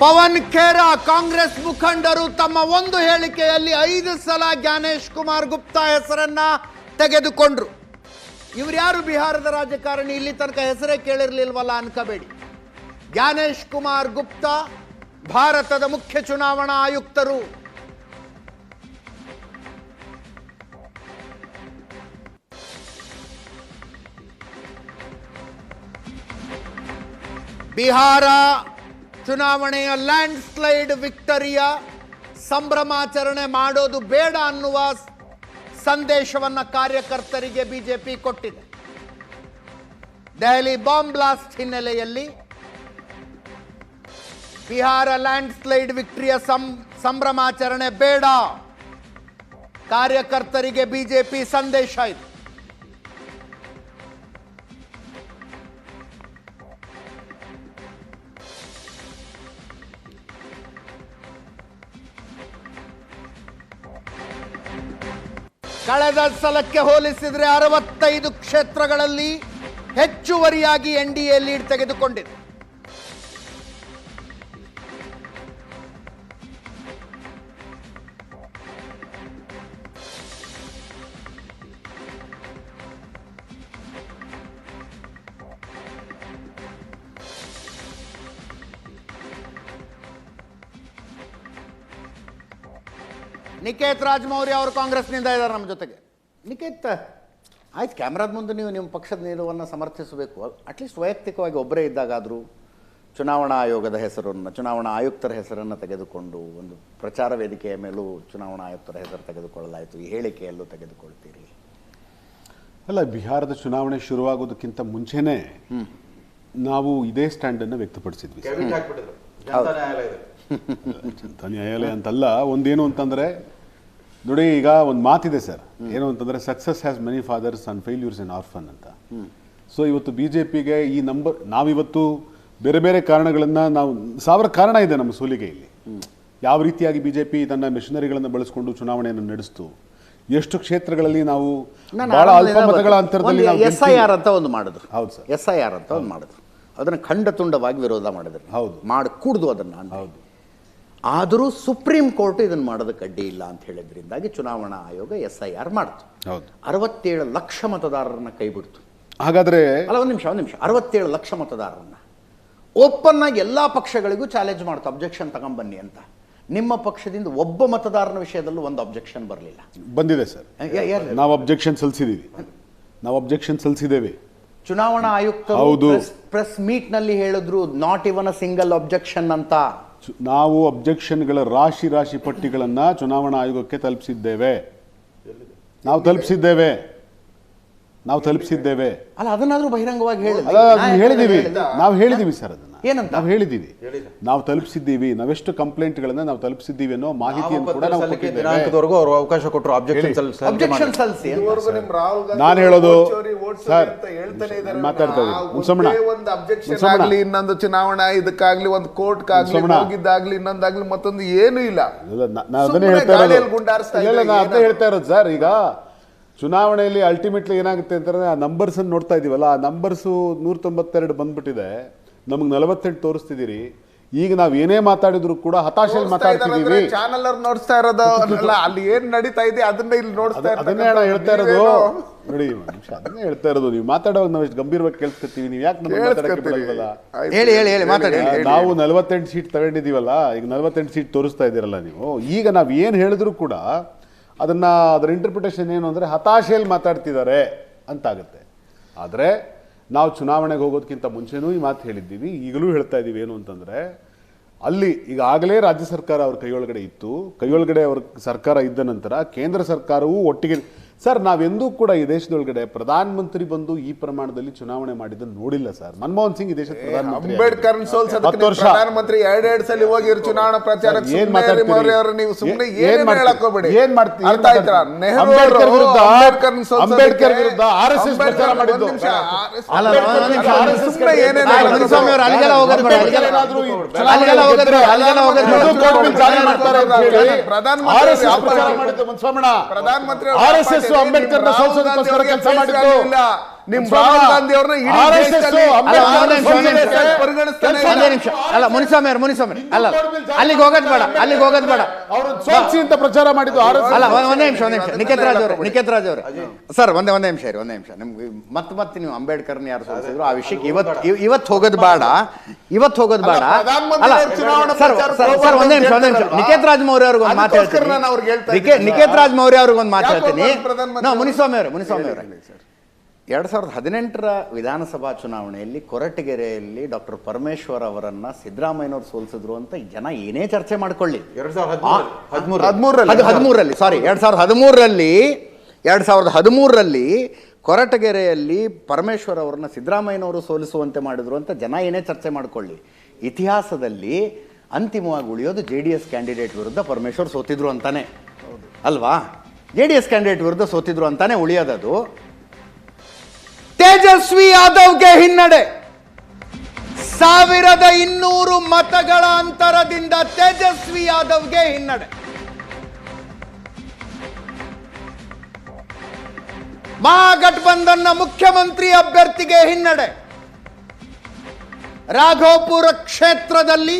ಪವನ್ ಖೇರಾ ಕಾಂಗ್ರೆಸ್ ಮುಖಂಡರು ತಮ್ಮ ಒಂದು ಹೇಳಿಕೆಯಲ್ಲಿ ಐದು ಸಲ ಜ್ಞಾನೇಶ್ ಕುಮಾರ್ ಗುಪ್ತಾ ಹೆಸರನ್ನ ತೆಗೆದುಕೊಂಡ್ರು. ಇವ್ರು ಯಾರು ಬಿಹಾರದ ರಾಜಕಾರಣಿ? ಇಲ್ಲಿ ತನಕ ಹೆಸರೇ ಕೇಳಿರ್ಲಿಲ್ವಲ್ಲ ಅನ್ಕೋಬೇಡಿ. ಜ್ಞಾನೇಶ್ ಕುಮಾರ್ ಗುಪ್ತಾ ಭಾರತದ ಮುಖ್ಯ ಚುನಾವಣಾ ಆಯುಕ್ತರು. ಬಿಹಾರ ಚುನಾವಣೆಯ ಲ್ಯಾಂಡ್ ಸ್ಲೈಡ್ ವಿಕ್ಟರಿಯ ಸಂಭ್ರಮಾಚರಣೆ ಮಾಡೋದು ಬೇಡ ಅನ್ನುವ ಸಂದೇಶವನ್ನು ಕಾರ್ಯಕರ್ತರಿಗೆ ಬಿಜೆಪಿ ಕೊಟ್ಟಿದೆ. ದೆಹಲಿ ಬಾಂಬ್ ಬ್ಲಾಸ್ಟ್ ಹಿನ್ನೆಲೆಯಲ್ಲಿ ಬಿಹಾರ ಲ್ಯಾಂಡ್ ಸ್ಲೈಡ್ ವಿಕ್ಟರಿಯ ಸಂಭ್ರಮಾಚರಣೆ ಬೇಡ. ಕಾರ್ಯಕರ್ತರಿಗೆ ಬಿಜೆಪಿ ಸಂದೇಶ ಇದೆ. ಕಳೆದ ಸಲಕ್ಕೆ ಹೋಲಿಸಿದರೆ ಅರವತ್ತೈದು ಕ್ಷೇತ್ರಗಳಲ್ಲಿ ಹೆಚ್ಚುವರಿಯಾಗಿ ಎನ್ ಡಿ ಎ ಲೀಡ್ ತೆಗೆದುಕೊಂಡಿದೆ. ನಿಕೇತ್ ರಾಜ್ ಮೌರ್ಯ ಅವರು ಕಾಂಗ್ರೆಸ್ನಿಂದ ಇದ್ದಾರೆ ನಮ್ಮ ಜೊತೆಗೆ. ನಿಕೇತ್ ಆಯ್ತು ಕ್ಯಾಮ್ರಾದ ಮುಂದೆ ನೀವು ನಿಮ್ಮ ಪಕ್ಷದ ನಿಲುವನ್ನು ಸಮರ್ಥಿಸಬೇಕು. ಅಟ್ಲೀಸ್ಟ್ ವೈಯಕ್ತಿಕವಾಗಿ ಒಬ್ಬರೇ ಇದ್ದಾಗಾದರೂ ಚುನಾವಣಾ ಆಯೋಗದ ಹೆಸರನ್ನು ಚುನಾವಣಾ ಆಯುಕ್ತರ ಹೆಸರನ್ನು ತೆಗೆದುಕೊಂಡು ಒಂದು ಪ್ರಚಾರ ವೇದಿಕೆಯ ಮೇಲೂ ಚುನಾವಣಾ ಆಯುಕ್ತರ ಹೆಸರು ತೆಗೆದುಕೊಳ್ಳಲಾಯಿತು. ಈ ಹೇಳಿಕೆಯಲ್ಲೂ ತೆಗೆದುಕೊಳ್ತೀರಿ. ಅಲ್ಲ ಬಿಹಾರದ ಚುನಾವಣೆ ಶುರುವಾಗೋದಕ್ಕಿಂತ ಮುಂಚೆನೇ ನಾವು ಇದೇ ಸ್ಟ್ಯಾಂಡನ್ನು ವ್ಯಕ್ತಪಡಿಸಿದ್ವಿ ನ್ಯಾಯಾಲಯ ಅಂತಲ್ಲ ಒಂದೇನು ಅಂತಂದ್ರೆ ನೋಡಿ ಈಗ ಒಂದು ಮಾತಿದೆ ಸರ್. ಏನು ಅಂತಂದ್ರೆ success has many fathers and failures in orphan ಅಂತ. ಸೊ ಇವತ್ತು ಬಿ ಜೆ ಪಿಗೆ ಈ ನಂಬರ್ ನಾವಿವತ್ತು ಬೇರೆ ಬೇರೆ ಕಾರಣಗಳನ್ನು ನಾವು ಸಾವಿರ ಕಾರಣ ಇದೆ ನಮ್ಮ ಸೋಲಿಗೆ ಇಲ್ಲಿ. ಯಾವ ರೀತಿಯಾಗಿ ಬಿ ಜೆ ಪಿ ತನ್ನ ಮಿಷನರಿಗಳನ್ನು ಬಳಸಿಕೊಂಡು ಚುನಾವಣೆಯನ್ನು ನಡೆಸ್ತು ಎಷ್ಟು ಕ್ಷೇತ್ರಗಳಲ್ಲಿ ನಾವು ಬಹಳ ಅಲ್ಪ ಮತಗಳ ಅಂತರದಲ್ಲಿ ನಾವು ಎಸ್ ಐ ಆರ್ ಅಂತ ಒಂದು ಮಾಡಿದ್ರು. ಹೌದು ಸರ್. ಎಸ್ ಐ ಆರ್ ಅಂತ ಒಂದು ಮಾಡಿದ್ರು. ಅದನ್ನು ಖಂಡ ತುಂಡವಾಗಿ ವಿರೋಧ ಮಾಡಿದ್ರು. ಹೌದು. ಮಾಡಿ ಕೂಡ್ದು ಅದನ್ನು. ಹೌದು. ಆದರೂ ಸುಪ್ರೀಂ ಕೋರ್ಟ್ ಇದನ್ನು ಮಾಡೋದಕ್ಕೆ ಅಡ್ಡಿ ಇಲ್ಲ ಅಂತ ಹೇಳಿದ್ರಿಂದಾಗಿ ಚುನಾವಣಾ ಆಯೋಗ ಎಸ್ ಐ ಆರ್ ಮಾಡ್ತು. ಹೌದು. ಅರವತ್ತೇಳು ಲಕ್ಷ ಮತದಾರರನ್ನ ಕೈ ಬಿಡ್ತು. ಹಾಗಾದ್ರೆ ಅಲ್ಲ ಒಂದು ನಿಮಿಷ ಒಂದು ನಿಮಿಷ. ಅರವತ್ತೇಳು ಲಕ್ಷ ಮತದಾರರನ್ನ. ಓಪನ್ ಆಗಿ ಎಲ್ಲ ಪಕ್ಷಗಳಿಗೂ ಚಾಲೆಂಜ್ ಮಾಡ್ತು ಅಬ್ಜೆಕ್ಷನ್ ತಗೊಂಬನ್ನಿ ಅಂತ. ನಿಮ್ಮ ಪಕ್ಷದಿಂದ ಒಬ್ಬ ಮತದಾರನ ವಿಷಯದಲ್ಲೂ ಒಂದು ಅಬ್ಜೆಕ್ಷನ್ ಬರಲಿಲ್ಲ. ಬಂದಿದೆ ಸರ್. ನಾವು ಅಬ್ಜೆಕ್ಷನ್ ಸಲ್ಲಿಸಿದ್ದೀವಿ ನಾವು ಅಬ್ಜೆಕ್ಷನ್ ಸಲ್ಲಿಸಿದ್ದೇವೆ ಚುನಾವಣಾ ಆಯುಕ್ತರು. ಪ್ರೆಸ್ ಮೀಟ್ನಲ್ಲಿ ಹೇಳಿದ್ರು not even a single objection ಅಂತ. ನಾವು ಅಬ್ಜೆಕ್ಷನ್ಗಳ ರಾಶಿ ರಾಶಿ ಪಟ್ಟಿಗಳನ್ನು ಚುನಾವಣಾ ಆಯೋಗಕ್ಕೆ ತಲುಪಿಸಿದ್ದೇವೆ. ನಾವು ತಲುಪಿಸಿದ್ದೇವೆ. ನಾವು ತಲುಪಿಸಿದ್ದೇವೆ. ಅಲ್ಲ ಅದನ್ನಾದ್ರೂ ಬಹಿರಂಗವಾಗಿ ಹೇಳಿ. ಅಲ್ಲ ನಾವು ಹೇಳಿದೀವಿ ಸರ್ ಅದನ್ನ. ಏನಂತ? ನಾವು ಹೇಳಿದೀವಿ. ನಾವು ತಲುಪಿಸಿದ್ದೀವಿ. ನಾವೆಷ್ಟು ಕಂಪ್ಲೇಂಟ್ಗಳನ್ನ ನಾವು ತಲುಪಿಸಿದ್ದೀವಿ ಅನ್ನೋ ಮಾಹಿತಿಯನ್ನು ಕೂಡ ನಾವು ದಿನಾಂಕದವರೆಗೂ ಅವರು ಅವಕಾಶ ಕೊಟ್ಟರು ಅಬ್ಜೆಕ್ಷನ್. ಅಬ್ಜೆಕ್ಷನ್ ಸಲ್ಲಿಸಿ ನಾನು ಹೇಳೋದು ಸರ್, ಅಂತ ಹೇಳ್ತಾನೆ ಇದಾರೆ. ಮಾತಾಡ್ತಾ ಇದ್ದೀನಿ. ಆಗ್ಲಿ ಇನ್ನೊಂದು ಚುನಾವಣಾ ಇದಕ್ಕಾಗ್ಲಿ ಒಂದು ಕೋರ್ಟ್. ಹೋಗಿದ್ದಾಗ್ಲಿ ಇನ್ನೊಂದಾಗ್ಲಿ ಮತ್ತೊಂದು ಏನೂ ಇಲ್ಲ. ನಾನು ಅದನ್ನೇ ಹೇಳ್ತಾ ಇರೋದು. ಇಲ್ಲ, ಇಲ್ಲ, ನಾನು ಅದನ್ನೇ ಹೇಳ್ತಾ ಇರೋದು ಸರ್. ಈಗ ಚುನಾವಣೆಯಲ್ಲಿ ಅಲ್ಟಿಮೇಟ್ಲಿ ಏನಾಗುತ್ತೆ ಅಂತಂದ್ರೆ ಆ ನಂಬರ್ಸ್ ನೋಡ್ತಾ ಇದ್ದೀವಲ್ಲ ಆ ನಂಬರ್ಸು ನೂರ ತೊಂಬತ್ತೆರಡು ಬಂದ್ಬಿಟ್ಟಿದೆ. ನಮಗೆ ನಲವತ್ತೆಂಟು ತೋರಿಸ್ತಿದ್ದೀರಿ ಈಗ ನಾವು ಏನೇ ಮಾತಾಡಿದ್ರು ಕೂಡ ಹತಾಶೆಯಲ್ಲಿ ಮಾತಾಡ್ತಿದೀವಿ. ಚಾನಲ್ ಅವ್ರು ನೋಡ್ತಾ ಇರೋದು ಅಲ್ಲಿ ಏನ್ ನಡೀತಾ ಇದೆ ಅದನ್ನ ಇಲ್ಲಿ ನೋಡ್ತಾ ಅದ- ಅದನ್ನೇ ಅಣ್ಣ ಹೇಳ್ತಾ ಇರೋದು. ನೋಡಿ ನಿಮಿಷ ಅದನ್ನೇ ಹೇಳ್ತಾ ಇರೋದು. ನೀವು ಮಾತಾಡೋವಾಗ ನಾವು ಎಷ್ಟು ಗಂಭೀರವಾಗಿ ಕೇಳಿಸ್ಕೊತೀವಿ ನೀವು ಯಾಕೆ. ಹೇಳಿ, ಹೇಳಿ, ಹೇಳಿ, ಮಾತಾಡಿ. ನಾವು ನಲವತ್ತೆಂಟು ಸೀಟ್ ತಗೊಂಡಿದೀವಲ್ಲ ಈಗ ನಲವತ್ತೆಂಟು ಸೀಟ್ ತೋರಿಸ್ತಾ ಇದ್ದೀರಲ್ಲ ನೀವು. ಈಗ ನಾವು ಏನು ಹೇಳಿದ್ರು ಕೂಡ ಅದನ್ನ ಅದರ ಇಂಟರ್ಪ್ರಿಟೇಷನ್ ಏನು ಅಂದರೆ ಹತಾಶೆಯಲ್ಲಿ ಮಾತಾಡ್ತಿದ್ದಾರೆ ಅಂತಾಗುತ್ತೆ. ಆದರೆ ನಾವು ಚುನಾವಣೆಗೆ ಹೋಗೋದಕ್ಕಿಂತ ಮುಂಚೆನೂ ಈ ಮಾತು ಹೇಳಿದ್ದೀವಿ, ಈಗಲೂ ಹೇಳ್ತಾ ಇದ್ದೀವಿ ಏನು ಅಂತಂದರೆ, ಅಲ್ಲಿ ಈಗಾಗಲೇ ರಾಜ್ಯ ಸರ್ಕಾರ ಅವ್ರ ಕೈಯೊಳಗಡೆ ಇತ್ತು, ಕೈಯೊಳಗಡೆ ಅವ್ರ ಸರ್ಕಾರ ಇದ್ದ ನಂತರ ಕೇಂದ್ರ ಸರ್ಕಾರವೂ ಒಟ್ಟಿಗೆ ಸರ್ ನಾವೆಂದೂ ಕೂಡ ಈ ದೇಶದೊಳಗಡೆ ಪ್ರಧಾನಮಂತ್ರಿ ಬಂದು ಈ ಪ್ರಮಾಣದಲ್ಲಿ ಚುನಾವಣೆ ಮಾಡಿದ್ದನ್ನು ನೋಡಿಲ್ಲ ಸರ್. ಮನಮೋಹನ್ ಸಿಂಗ್ ಈ ದೇಶದ ಅಂಬೇಡ್ಕರ್ ಪ್ರಧಾನಮಂತ್ರಿ ಎರಡೆರಡು ಸಲ ಹೋಗಿರು ಚುನಾವಣಾ ಪ್ರಚಾರಕ್ಕೆ ಏನ್ ಸುಮ್ಮನೆ ಮಾತಾಡ್ತೀರಿ? ನೀವು ಸುಮ್ಮನೆ ಏನ್ ಹೋಗ್ಬೇಡಿ ಏನ್ ಮಾಡ್ತೀರಿ? ಅರ್ಥ ಆಯ್ತಾ? ನೆಹರು ಅಂಬೇಡ್ಕರ್ ವಿರುದ್ಧ- ಅಂಬೇಡ್ಕರ್ ವಿರುದ್ಧ RSS ಪ್ರಚಾರ ಮಾಡಿದ್ದು. ಎಸ್ ಏನೇನೋ ಅಲ್ಲಿಗೆಲ್ಲ ಹೋಗೋದು ಅಲ್ಲಿಗೆಲ್ಲ ಹೋಗೋದು ಅಲ್ಲಿಗೆಲ್ಲ ಹೋಗೋದು. ಹಿಂದೂ ಕೋಡ್ ಬಿಲ್ ಜಾರಿ ಮಾಡ್ತಾರೆ ಅಂತ ಅಂಬೇಡ್ಕರ್ನ ಸೋಲ್ಸೋದಕ್ಕೋಸ್ಕರ ಕೆಲಸ ಮಾಡಿದ್ದು. ನಿಮ್ ರಾಹುಲ್ ಗಾಂಧಿ ಅಲ್ಲ, ಮುನಿಸ್ವಾಮಿ ಅವ್ರು ಮುನಿಸ್ವಾಮಿ. ಅಲ್ಲ ಅಲ್ಲಿಗೆ ಹೋಗೋದು ಬೇಡ ಅಲ್ಲಿಗೆ ಹೋಗೋದು ಬೇಡ. ಅಂತ ಪ್ರಚಾರ ಮಾಡಿದ್ದು ಅಲ್ಲ ಒಂದೇ ನಿಮಿಷ ಒಂದೇ ನಿಮಿಷ. ನಿಖೇತ್ ರಾಜ್ ಅವರೇ ನಿಖೇತ್ ರಾಜ್ ಅವರೇ. ಸರ್ ಒಂದೇ ಒಂದೇ ನಿಮಿಷ ಇರಿ ಒಂದೇ ನಿಮಿಷ. ನಿಮ್ಗೆ ಮತ್ತೆ ಮತ್ತೆ ನೀವು ಅಂಬೇಡ್ಕರ್ನ ಯಾರು ಸೋಲಿಸಿದ್ರು ಆ ವಿಷಯಕ್ಕೆ ಇವತ್ತು ಇವತ್ ಇವತ್ತು ಹೋಗೋದು ಬೇಡ. ಇವತ್ತು ಹೋಗೋದ್ ಬೇಡ. ಅಲ್ಲ, ಸರ್ ಸರ್ ಸರ್ ಒಂದೇ ನಿಮಿಷ ಒಂದೇ ನಿಮಿಷ. ನಿಖೇತ್ ರಾಜ್ ಮೌರ್ಯ ಅವ್ರಿಗೆ ಒಂದು ಮಾತು ಹೇಳ್ತೀನಿ ನಿಖೇತ್ ರಾಜ್ ಮೌರ್ಯ ಅವ್ರಿಗೆ ಒಂದು ಮಾತು ಹೇಳ್ತೀನಿ? ಮುನಿಸ್ವಾಮಿ ಅವರೇ ಮುನಿಸ್ವಾಮಿ ಅವರೇ ಎರಡ್ ಸಾವಿರದ ಹದಿನೆಂಟರ ವಿಧಾನಸಭಾ ಚುನಾವಣೆಯಲ್ಲಿ ಕೊರಟಗೆರೆಯಲ್ಲಿ ಡಾಕ್ಟರ್ ಪರಮೇಶ್ವರ್ ಅವರನ್ನ ಸಿದ್ದರಾಮಯ್ಯನವರು ಸೋಲಿಸಿದ್ರು ಅಂತ ಜನ ಏನೇ ಚರ್ಚೆ ಮಾಡ್ಕೊಳ್ಳಿ. ಎರಡ್ ಸಾವಿರದ ಹದಿಮೂರು ಹದಿಮೂರು ಹದಿಮೂರರಲ್ಲಿ. ಹದಿಮೂರರಲ್ಲಿ. ಸಾರಿ ಎರಡು ಸಾವಿರದ ಹದಿಮೂರರಲ್ಲಿ ಎರಡು ಸಾವಿರದ ಹದಿಮೂರರಲ್ಲಿ ಕೊರಟಗೆರೆಯಲ್ಲಿ ಪರಮೇಶ್ವರ್ ಅವರನ್ನ ಸಿದ್ದರಾಮಯ್ಯನವರು ಸೋಲಿಸುವಂತೆ ಮಾಡಿದ್ರು ಅಂತ ಜನ ಏನೇ ಚರ್ಚೆ ಮಾಡ್ಕೊಳ್ಳಿ. ಇತಿಹಾಸದಲ್ಲಿ ಅಂತಿಮವಾಗಿ ಉಳಿಯೋದು ಜೆ ಡಿ ಎಸ್ ಕ್ಯಾಂಡಿಡೇಟ್ ವಿರುದ್ಧ ಪರಮೇಶ್ವರ್ ಸೋತಿದ್ರು ಅಂತಾನೆ. ಅಲ್ವಾ? ಜೆ ಡಿ ಎಸ್ ಕ್ಯಾಂಡಿಡೇಟ್ ವಿರುದ್ಧ ಸೋತಿದ್ರು ಅಂತಾನೆ ಉಳಿಯೋದದು. ತೇಜಸ್ವಿ ಯಾದವ್ಗೆ ಹಿನ್ನಡೆ. ಸಾವಿರದ ಇನ್ನೂರು ಮತಗಳ ಅಂತರದಿಂದ ತೇಜಸ್ವಿ ಯಾದವ್ಗೆ ಹಿನ್ನಡೆ. ಮಹಾಗಠಬಂಧನ್ನ ಮುಖ್ಯಮಂತ್ರಿ ಅಭ್ಯರ್ಥಿಗೆ ಹಿನ್ನಡೆ. ರಾಘೋಪುರ ಕ್ಷೇತ್ರದಲ್ಲಿ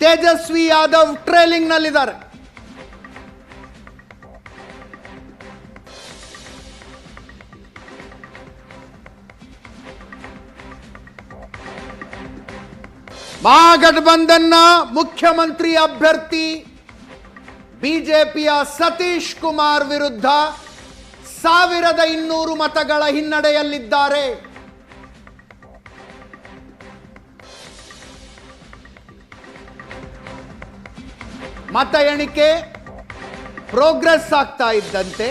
ತೇಜಸ್ವಿ ಯಾದವ್ ಟ್ರೇಲಿಂಗ್ ಮಹಾಗಠಬಂಧನ್ನ ಮುಖ್ಯಮಂತ್ರಿ ಅಭ್ಯರ್ಥಿ, ಬಿಜೆಪಿಯ ಸತೀಶ್ ಕುಮಾರ್ ವಿರುದ್ಧ ಸಾವಿರದ ಇನ್ನೂರು ಮತಗಳ ಹಿನ್ನಡೆಯಲ್ಲಿದ್ದಾರೆ. ಮತ ಎಣಿಕೆ ಪ್ರೋಗ್ರೆಸ್ ಆಗ್ತಾ ಇದ್ದಂತೆ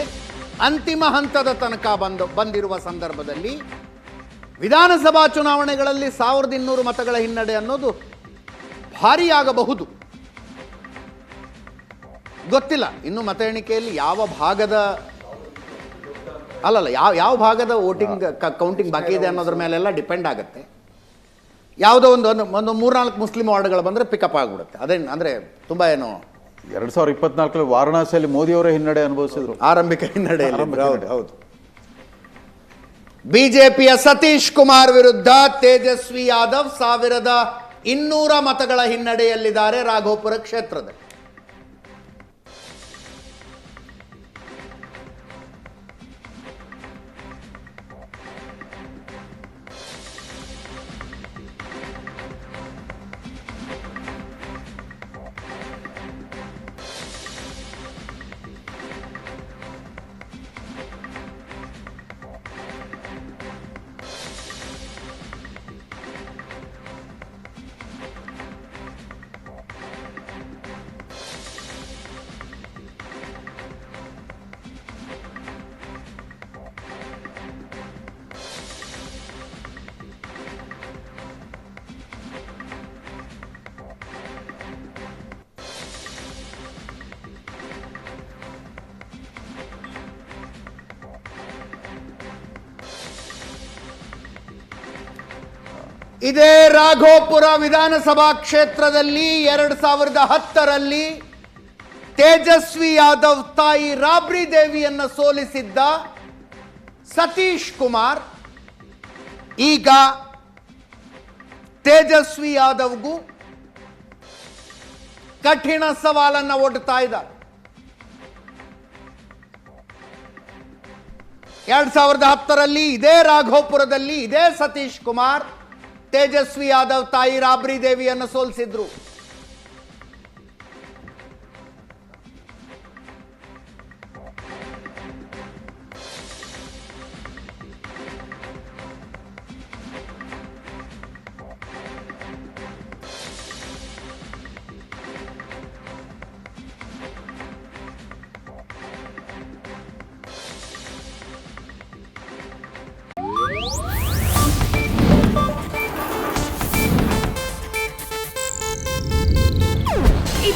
ಅಂತಿಮ ಹಂತದ ತನಕ ಬಂದು ಬಂದಿರುವ ಸಂದರ್ಭದಲ್ಲಿ ವಿಧಾನಸಭಾ ಚುನಾವಣೆಗಳಲ್ಲಿ ಸಾವಿರದ ಇನ್ನೂರು ಮತಗಳ ಹಿನ್ನಡೆ ಅನ್ನೋದು ಭಾರಿಯಾಗಬಹುದು. ಗೊತ್ತಿಲ್ಲ. ಇನ್ನು ಮತ ಎಣಿಕೆಯಲ್ಲಿ ಯಾವ ಭಾಗದ ಅಲ್ಲಲ್ಲ ಯಾವ ಯಾವ ಭಾಗದ ವೋಟಿಂಗ್ ಕೌಂಟಿಂಗ್ ಬಾಕಿ ಇದೆ ಅನ್ನೋದ್ರ ಮೇಲೆಲ್ಲ ಡಿಪೆಂಡ್ ಆಗುತ್ತೆ. ಯಾವುದೋ ಒಂದು ಒಂದು ಒಂದು ಮೂರ್ನಾಲ್ಕು ಮುಸ್ಲಿಂ ವಾರ್ಡ್ಗಳು ಬಂದರೆ ಪಿಕಪ್ ಆಗಿಬಿಡುತ್ತೆ. ಅದೇನು ಅಂದರೆ ತುಂಬ ಏನು ಎರಡು ಸಾವಿರದ ಇಪ್ಪತ್ನಾಲ್ಕರಲ್ಲಿ ವಾರಣಾಸಿಯಲ್ಲಿ ಮೋದಿಯವರ ಅವರೇ ಹಿನ್ನಡೆ ಅನುಭವಿಸಿದ್ರು. ಆರಂಭಿಕ ಆರಂಭಿಕ ಹೌದು ಹಿನ್ನಡೆ. ಹೌದು. ಬಿಜೆಪಿಯ ಸತೀಶ್ ಕುಮಾರ್ ವಿರುದ್ಧ ತೇಜಸ್ವಿ ಯಾದವ್ ಸಾವಿರದ ಇನ್ನೂರ ಮತಗಳ ಹಿನ್ನಡೆಯಲ್ಲಿದ್ದಾರೆ ರಾಘೋಪುರ ಕ್ಷೇತ್ರದಲ್ಲಿ. ಇದೇ ರಾಘೋಪುರ ವಿಧಾನಸಭಾ ಕ್ಷೇತ್ರದಲ್ಲಿ ಎರಡು ಸಾವಿರದ ಹತ್ತರಲ್ಲಿ ತೇಜಸ್ವಿ ಯಾದವ್ ತಾಯಿ ರಾಬ್ರಿ ದೇವಿಯನ್ನು ಸೋಲಿಸಿದ್ದ ಸತೀಶ್ ಕುಮಾರ್. ಈಗ ತೇಜಸ್ವಿ ಯಾದವ್ಗೂ ಕಠಿಣ ಸವಾಲನ್ನ ಒಡ್ತಾ ಇದ್ದಾರೆ. ಎರಡ್ ಸಾವಿರದ ಹತ್ತರಲ್ಲಿ ಇದೇ ರಾಘೋಪುರದಲ್ಲಿ ಇದೇ ಸತೀಶ್ ಕುಮಾರ್. ತೇಜಸ್ವಿ ಯಾದವ್ ತಾಯಿ ರಾಬ್ರಿ ದೇವಿಯನ್ನು ಸೋಲಿಸಿದ್ರು.